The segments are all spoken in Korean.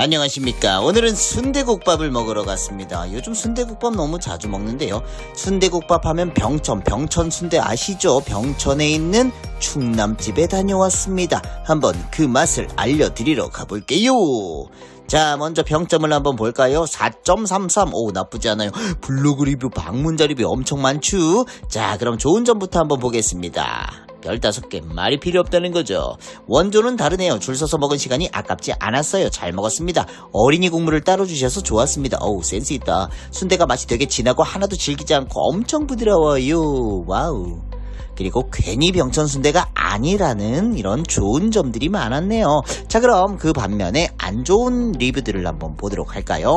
안녕하십니까. 오늘은 순대국밥을 먹으러 갔습니다. 요즘 순대국밥 너무 자주 먹는데요. 순대국밥 하면 병천, 병천 순대 아시죠? 병천에 있는 충남집에 다녀왔습니다. 한번 그 맛을 알려드리러 가볼게요. 자, 먼저 평점을 한번 볼까요? 4.33. 오, 나쁘지 않아요. 블로그 리뷰, 방문자 리뷰 엄청 많죠? 자, 그럼 좋은 점부터 한번 보겠습니다. 15개 말이 필요 없다는 거죠. 원조는 다르네요. 줄 서서 먹은 시간이 아깝지 않았어요. 잘 먹었습니다. 어린이 국물을 따로 주셔서 좋았습니다. 어우 센스 있다. 순대가 맛이 되게 진하고 하나도 질기지 않고 엄청 부드러워요. 와우. 그리고 괜히 병천 순대가 아니라는 이런 좋은 점들이 많았네요. 자 그럼 그 반면에 안 좋은 리뷰들을 한번 보도록 할까요?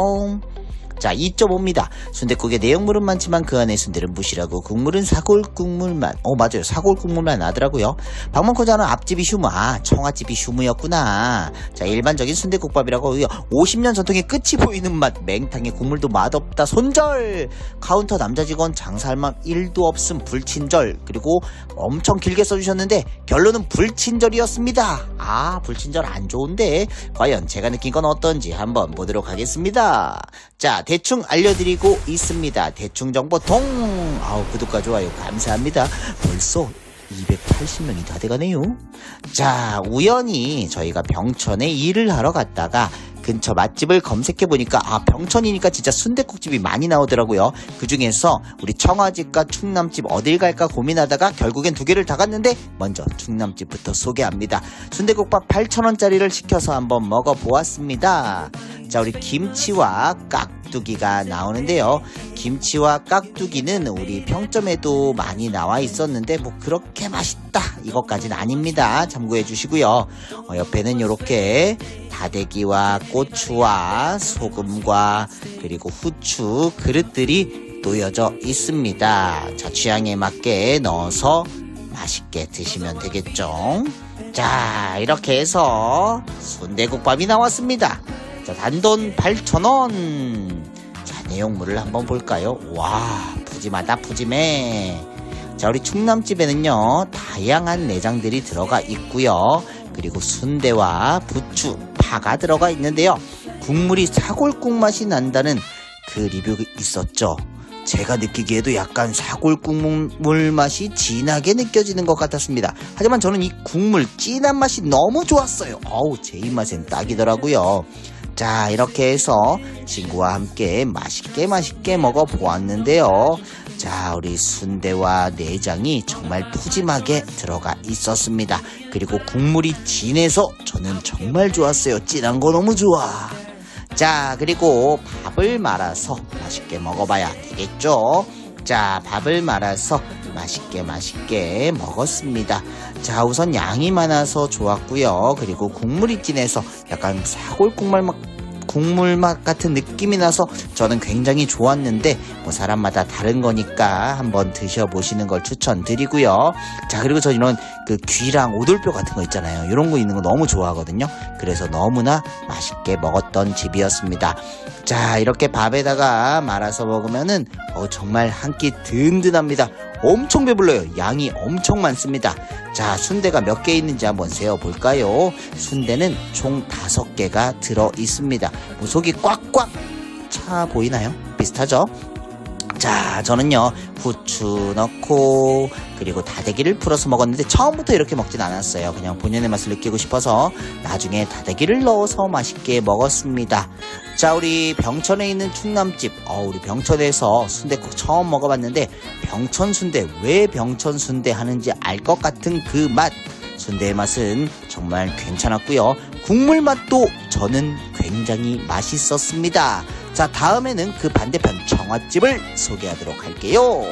자, 2.5입니다. 순대국에 내용물은 많지만 그 안에 순대는 무시라고 국물은 사골 국물만. 어, 맞아요. 사골 국물만 나더라고요. 박만코자는 앞집이 휴무. 아, 청아집이 휴무였구나. 자, 일반적인 순대국밥이라고 50년 전통의 끝이 보이는 맛. 맹탕에 국물도 맛없다. 손절. 카운터 남자 직원 장사할 맛 1도 없음. 불친절. 그리고 엄청 길게 써주셨는데 결론은 불친절이었습니다. 아, 불친절 안 좋은데 과연 제가 느낀 건 어떤지 한번 보도록 하겠습니다. 자, 대충 알려드리고 있습니다. 대충 정보 동! 아우, 구독과 좋아요 감사합니다. 벌써 280명이 다 돼가네요. 자, 우연히 저희가 병천에 일을 하러 갔다가 근처 맛집을 검색해 보니까 아 병천이니까 진짜 순대국집이 많이 나오더라고요. 그 중에서 우리 청아집과 충남집 어딜 갈까 고민하다가 결국엔 두 개를 다 갔는데 먼저 충남집부터 소개합니다. 순대국밥 8,000원짜리를 시켜서 한번 먹어 보았습니다. 자 우리 김치와 깍 두기가 나오는데요. 김치와 깍두기는 우리 평점에도 많이 나와 있었는데 뭐 그렇게 맛있다 이것까지는 아닙니다. 참고해 주시고요. 어, 옆에는 이렇게 다대기와 고추와 소금과 그리고 후추 그릇들이 놓여져 있습니다. 자, 취향에 맞게 넣어서 맛있게 드시면 되겠죠. 자, 이렇게 해서 순대국밥이 나왔습니다. 자, 단돈 8,000원. 자, 내용물을 한번 볼까요? 와, 푸짐하다, 푸짐해. 자, 우리 충남집에는요, 다양한 내장들이 들어가 있고요. 그리고 순대와 부추, 파가 들어가 있는데요. 국물이 사골국 맛이 난다는 그 리뷰가 있었죠. 제가 느끼기에도 약간 사골 국물 맛이 진하게 느껴지는 것 같았습니다. 하지만 저는 이 국물 진한 맛이 너무 좋았어요. 어우, 제 입맛엔 딱이더라고요. 자, 이렇게 해서 친구와 함께 맛있게 맛있게 먹어 보았는데요. 자, 우리 순대와 내장이 정말 푸짐하게 들어가 있었습니다. 그리고 국물이 진해서 저는 정말 좋았어요. 진한 거 너무 좋아. 자, 그리고 밥을 말아서 맛있게 먹어봐야 되겠죠? 자, 밥을 말아서 맛있게 맛있게 먹었습니다. 자, 우선 양이 많아서 좋았고요. 그리고 국물이 진해서 약간 사골 국물 맛 국물 맛 같은 느낌이 나서 저는 굉장히 좋았는데 뭐 사람마다 다른 거니까 한번 드셔보시는 걸 추천드리고요. 자 그리고 저 이런 그 귀랑 오돌뼈 같은 거 있잖아요. 이런 거 있는 거 너무 좋아하거든요. 그래서 너무나 맛있게 먹었던 집이었습니다. 자 이렇게 밥에다가 말아서 먹으면은 어, 정말 한 끼 든든합니다. 엄청 배불러요. 양이 엄청 많습니다. 자, 순대가 몇 개 있는지 한번 세어볼까요? 순대는 총 다섯 개가 들어 있습니다. 뭐 속이 꽉꽉 차 보이나요? 비슷하죠? 자, 저는요, 후추 넣고, 그리고 다대기를 풀어서 먹었는데, 처음부터 이렇게 먹진 않았어요. 그냥 본연의 맛을 느끼고 싶어서, 나중에 다대기를 넣어서 맛있게 먹었습니다. 자, 우리 병천에 있는 충남집, 어, 우리 병천에서 순대국 처음 먹어봤는데, 병천 순대, 왜 병천 순대 하는지 알 것 같은 그 맛. 순대의 맛은 정말 괜찮았고요. 국물 맛도 저는 굉장히 맛있었습니다. 자, 다음에는 그 반대편 청아집을 소개하도록 할게요.